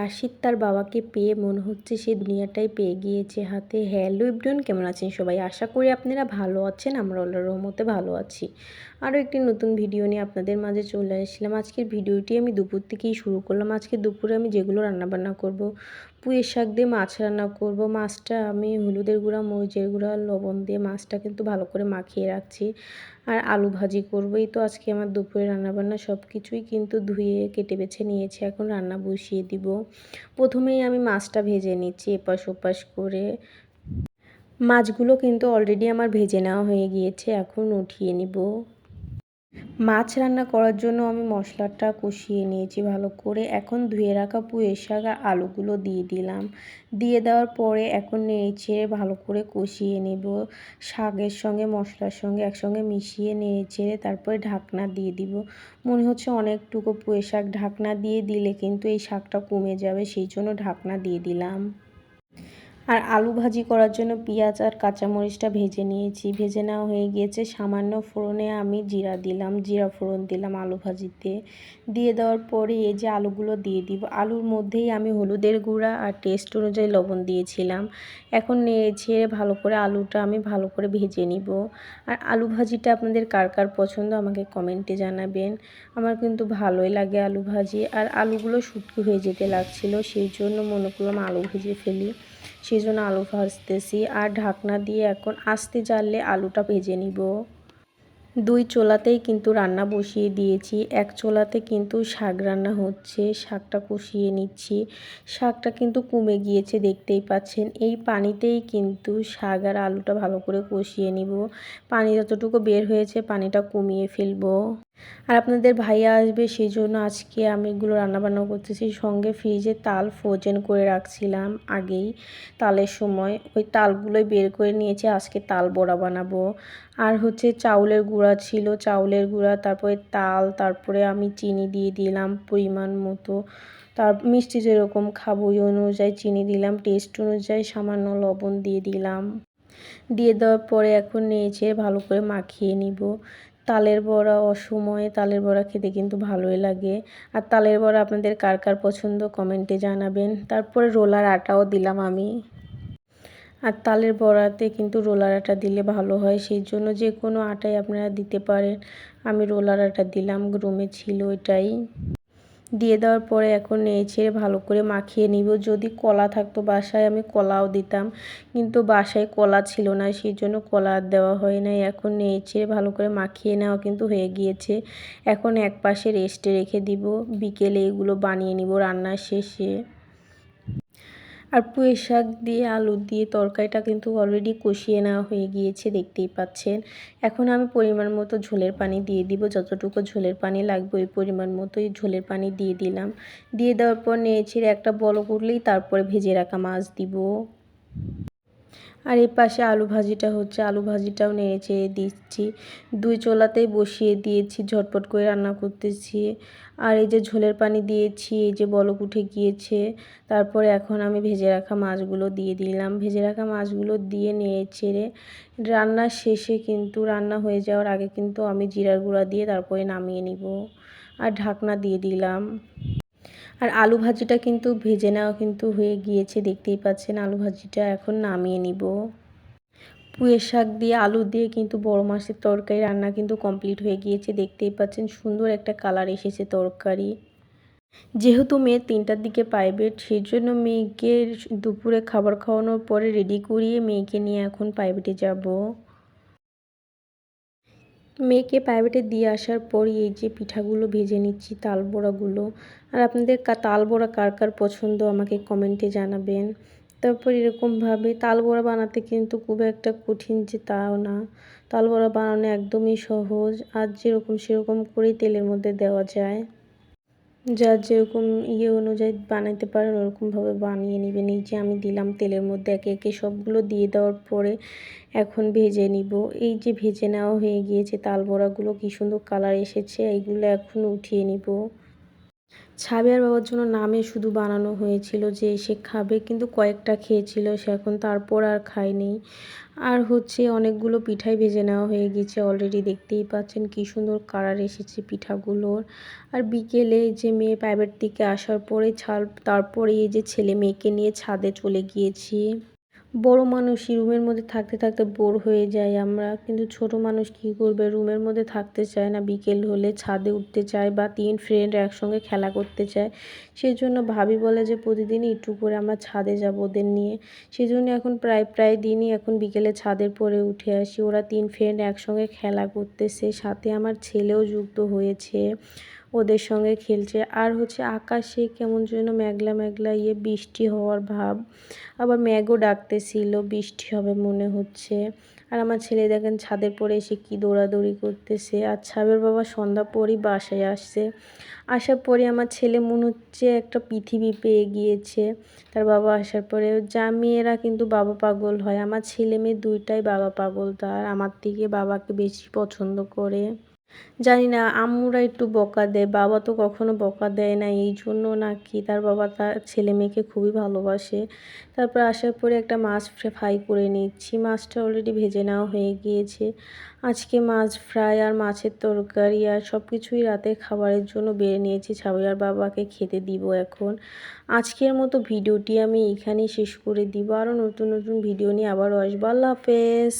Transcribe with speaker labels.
Speaker 1: রাশিদ তার বাবাকে পেয়ে মনে হচ্ছে সে দুনিয়াটাই পেয়ে গিয়েছে হাতে। হ্যালো ইবডন কেমন আছেন সবাই? আশা করি আপনারা ভালো আছেন। আমরা আল্লাহর রহমতে ভালো আছি। আরও একটি নতুন ভিডিও নিয়ে আপনাদের মাঝে চলে আসলাম। আজকের ভিডিওটি আমি দুপুর থেকেই শুরু করলাম। আজকে দুপুরে আমি যেগুলো রান্নাবান্না করব পুঁয়ের শাক দিয়ে মাছ রান্না করব। মাছটা আমি হলুদের গুঁড়া, মরিচের গুঁড়া, লবণ দিয়ে মাছটা কিন্তু ভালো করে মাখিয়ে রাখছি। আর আলু ভাজি করব। এই তো আজকে আমার দুপুরে রান্নাবান্না সব কিছুই কিন্তু ধুয়ে, কেটে, বেছে নিয়েছি। এখন রান্না বসিয়ে দিব। প্রথমেই আমি মাছটা ভেজে নিচ্ছি এপাশ ওপাশ করে। মাছগুলো কিন্তু অলরেডি আমার ভেজে নেওয়া হয়ে গিয়েছে। এখন উঠিয়ে নিব। মাছ রান্না করার জন্য আমি মশলাটা কষিয়ে নিয়েছি ভালো করে। এখন ধুয়ে রাখা পুঁয়ের শাক আলুগুলো দিয়ে দিলাম। দিয়ে দেওয়ার পরে এখন নেড়ে ভালো করে কষিয়ে নেব। শাকের সঙ্গে, মশলার সঙ্গে একসঙ্গে মিশিয়ে নেড়ে তারপরে ঢাকনা দিয়ে দিব। মনে হচ্ছে অনেকটুকু পুঁয়ে শাক ঢাকনা দিয়ে দিলে কিন্তু এই শাকটা কমে যাবে, সেই জন্য ঢাকনা দিয়ে দিলাম। আর আলু ভাজি করার জন্য পেঁয়াজ আর কাঁচামরিচটা ভেজে নিয়েছি। ভেজে নেওয়া হয়ে গিয়েছে সামান্য ফোড়নে আমি জিরা দিলাম, জিরা ফোড়ন দিলাম আলু ভাজিতে। দিয়ে দেওয়ার পরে এই যে আলুগুলো দিয়ে দিব, আলুর মধ্যেই আমি হলুদের গুঁড়া আর টেস্ট অনুযায়ী লবণ দিয়েছিলাম। এখন নেড়ে ভালো করে আলুটা আমি ভালো করে ভেজে নিব। আর আলু ভাজিটা আপনাদের কার কার পছন্দ আমাকে কমেন্টে জানাবেন। আমার কিন্তু ভালোই লাগে আলু ভাজি। আর আলুগুলো শুটকি হয়ে যেতে লাগছিল, সেই জন্য মনে করলাম আলু ভেজে ফেলি। সেই জন্য আলু ভাজতেছি। আর ঢাকনা দিয়ে এখন আস্তে জানলে আলুটা ভেজে নিব। দুই চোলাতেই কিন্তু রান্না বসিয়ে দিয়েছি। এক চোলাতে কিন্তু শাক রান্না হচ্ছে। শাকটা কষিয়ে নিচ্ছি। শাকটা কিন্তু কমে গিয়েছে, দেখতেই পাচ্ছেন। এই পানিতেই কিন্তু শাক আর আলুটা ভালো করে কষিয়ে নিব। পানি যতটুকু বের হয়েছে, পানিটা কমিয়ে ফেলব। আর আপনাদের ভাইয়া আসবে সেই জন্য আজকে আমি এগুলো রান্নাবান্না করতেছি। সঙ্গে ফ্রিজে তাল ফ্রোজেন করে রাখছিলাম আগেই তালের সময়। ওই তালগুলোই বের করে নিয়েছি, আজকে তাল বড়া বানাবো। আর হচ্ছে চাউলের গুঁড়া ছিল, চাউলের গুঁড়া, তারপরে তাল, তারপরে আমি চিনি দিয়ে দিলাম পরিমাণ মতো। তার মিষ্টি যেরকম খাব অনুযায়ী চিনি দিলাম টেস্ট অনুযায়ী সামান্য লবণ দিয়ে দিলাম। দিয়ে দেওয়ার পরে এখন নিয়েছে ভালো করে মাখিয়ে নিব। তালের বড়া অসময়ে তালের বড়া খেতে কিন্তু ভালোই লাগে। আর তালের বড়া আপনাদের কার কার পছন্দ কমেন্টে জানাবেন। তারপরে রোলার আটাও দিলাম আমি। আর তালের বড়াতে কিন্তু রোলার আটা দিলে ভালো হয়, সেই জন্য যে কোনো আটাই আপনারা দিতে পারেন। আমি রোলার আটা দিলাম, রুমে ছিল এটাই দিয়ে দেওয়ার পরে এখন ছেড়ে ভালো করে মাখিয়ে নিব। যদি কলা থাকতো বাসায়, আমি কলাও দিতাম। কিন্তু বাসায় কলা ছিল না, সেই জন্য কলা আর দেওয়া হয় নাই। এখন ছেড়ে ভালো করে মাখিয়ে নেওয়া কিন্তু হয়ে গিয়েছে। এখন এক পাশে রেস্টে রেখে দিব। বিকেলে এগুলো বানিয়ে নিব রান্নার শেষে। আর পুঁই শাক দিয়ে আলু দিয়ে তরকারিটা কিন্তু অলরেডি কষিয়ে নেওয়া হয়ে গিয়েছে, দেখতেই পাচ্ছেন। এখন আমি পরিমাণ মতো ঝোলের পানি দিয়ে দিব, যতটুকু ঝোলের পানি লাগবে ওই পরিমাণ মতোই ঝোলের পানি দিয়ে দিলাম। দিয়ে দেওয়ার পর নিয়েছি একটা বড় করলেই তারপরে ভেজে রাখা মাছ দিব। আর এই পাশে আলু ভাজিটা হচ্ছে, আলু ভাজিটাও নেড়ে চেড়ে দিচ্ছি। দুই চোলাতেই বসিয়ে দিয়েছি, ঝটপট করে রান্না করতেছি। আর এই যে ঝোলের পানি দিয়েছি, এই যে বলক উঠে গিয়েছে। তারপরে এখন আমি ভেজে রাখা মাছগুলো দিয়ে দিলাম। ভেজে রাখা মাছগুলো দিয়ে নেড়ে চেড়ে রান্নার শেষে কিন্তু রান্না হয়ে যাওয়ার আগে কিন্তু আমি জিরার গুঁড়া দিয়ে তারপরে নামিয়ে নিব। আর ঢাকনা দিয়ে দিলাম। আর আলু ভাজিটা কিন্তু ভেজে নেওয়া কিন্তু হয়ে গিয়েছে, দেখতেই পাচ্ছেন। আলু ভাজিটা এখন নামিয়ে নিব। পুঁয়ের শাক দিয়ে, আলু দিয়ে কিন্তু বড় মাছের তরকারি রান্না কিন্তু কমপ্লিট হয়ে গিয়েছে, দেখতেই পাচ্ছেন। সুন্দর একটা কালার এসেছে তরকারি। যেহেতু মেয়ে তিনটার দিকে প্রাইভেট সেই জন্য মেয়েকে দুপুরে খাবার খাওয়ানোর পরে রেডি করিয়ে মেয়েকে নিয়ে এখন প্রাইভেটে যাব। মেয়েকে প্রাইভেটে দিয়ে আসার পরই এই যে পিঠাগুলো ভেজে নিচ্ছি, তালবোড়াগুলো। আর আপনাদের তালবোড়া কার কার পছন্দ আমাকে কমেন্টে জানাবেন। তারপর এরকমভাবে তালবোড়া বানাতে কিন্তু খুব একটা কঠিন যে তাও না। তালবোড়া বানানো একদমই সহজ। আর যেরকম সেরকম করেই তেলের মধ্যে দেওয়া যায়। যার যেরকম ইয়ে অনুযায়ী বানাইতে পারেন, ওরকমভাবে বানিয়ে নেবেন। এই যে আমি দিলাম তেলের মধ্যে একে একে সবগুলো দিয়ে দেওয়ার পরে এখন ভেজে নিব। এই যে ভেজে নেওয়া হয়ে গিয়েছে, তালবড়াগুলো কী সুন্দর কালার এসেছে, এইগুলো এখন উঠিয়ে নিব। ছাবিয়ার বাবার জন্য নামে শুধু বানানো হয়েছিল যে সে খাবে, কিন্তু কয়েকটা খেয়েছিল, সে এখন তারপর আর খায়নি। আর হচ্ছে অনেকগুলো পিঠাই ভেজে নেওয়া হয়ে গেছে অলরেডি দেখতেই পাচ্ছেন কি সুন্দর কালার এসেছে পিঠাগুলোর। আর বিকেলে যে মেয়ে প্রাইভেট থেকে আসার পরে ছাল, তারপরে এই যে ছেলে মেয়েকে নিয়ে ছাদে চলে গিয়েছি। বড় মানুষই রুমের মধ্যে থাকতে থাকতে বোর হয়ে যায় আমরা। কিন্তু ছোট মানুষ কি করবে? রুমের মধ্যে থাকতে চায় না, বিকেল হলে ছাদে উঠতে চায় বা তিন ফ্রেন্ড একসঙ্গে খেলা করতে চায়। সেই জন্য ভাবি বলে যে প্রতিদিনই একটু করে আমরা ছাদে যাব ওদের নিয়ে। সেই জন্য এখন প্রায় প্রায় দিনই এখন বিকেলে ছাদের পরে উঠে আসি। ওরা তিন ফ্রেন্ড একসঙ্গে খেলা করতেছে। সাথে আমার ছেলেও যুক্ত হয়েছে। ওদের সঙ্গে খেলছে। আর হচ্ছে আকাশে কেমন যেন মেঘলা মেঘলা ইয়ে বৃষ্টি হওয়ার ভাব। আবার ম্যাগও ডাকতেছিল, বৃষ্টি হবে মনে হচ্ছে। আর আমার ছেলে দেখেন ছাদে পরে এসে কি দৌড়াদৌড়ি করতেছে। আর ছাবের বাবা সন্ধ্যা পরই বাসায় আসছে। আসার পরে আমার ছেলে মনে হচ্ছে একটা পৃথিবী পেয়ে গিয়েছে। তার বাবা আসার পরে, যা মেয়েরা কিন্তু বাবা পাগল হয়। আমার ছেলে মেয়ে দুইটাই বাবা পাগল। তার আমার থেকে বাবাকে বেশি পছন্দ করে। জানি না, আম্মুরা একটু বকা দেয়, বাবা তো কখনো বকা দেয় না, এই জন্য নাকি তার বাবা তার ছেলে মেয়েকে খুবই ভালোবাসে। তারপর আসার পরে একটা মাছ ফ্রাই করে নিচ্ছি, মাছটা অলরেডি ভেজে নেওয়া হয়ে গিয়েছে। আজকে মাছ ফ্রাই আর মাছের তরকারি আর সব কিছুই রাতে খাবারের জন্য বেড়ে নিয়েছি ছাবইয়ার বাবাকে খেতে দিব এখন। আজকের মতো ভিডিওটি আমি এখানেই শেষ করে দিব আরও নতুন নতুন ভিডিও নিয়ে আবারও আসব। আল্লাহ হাফেজ।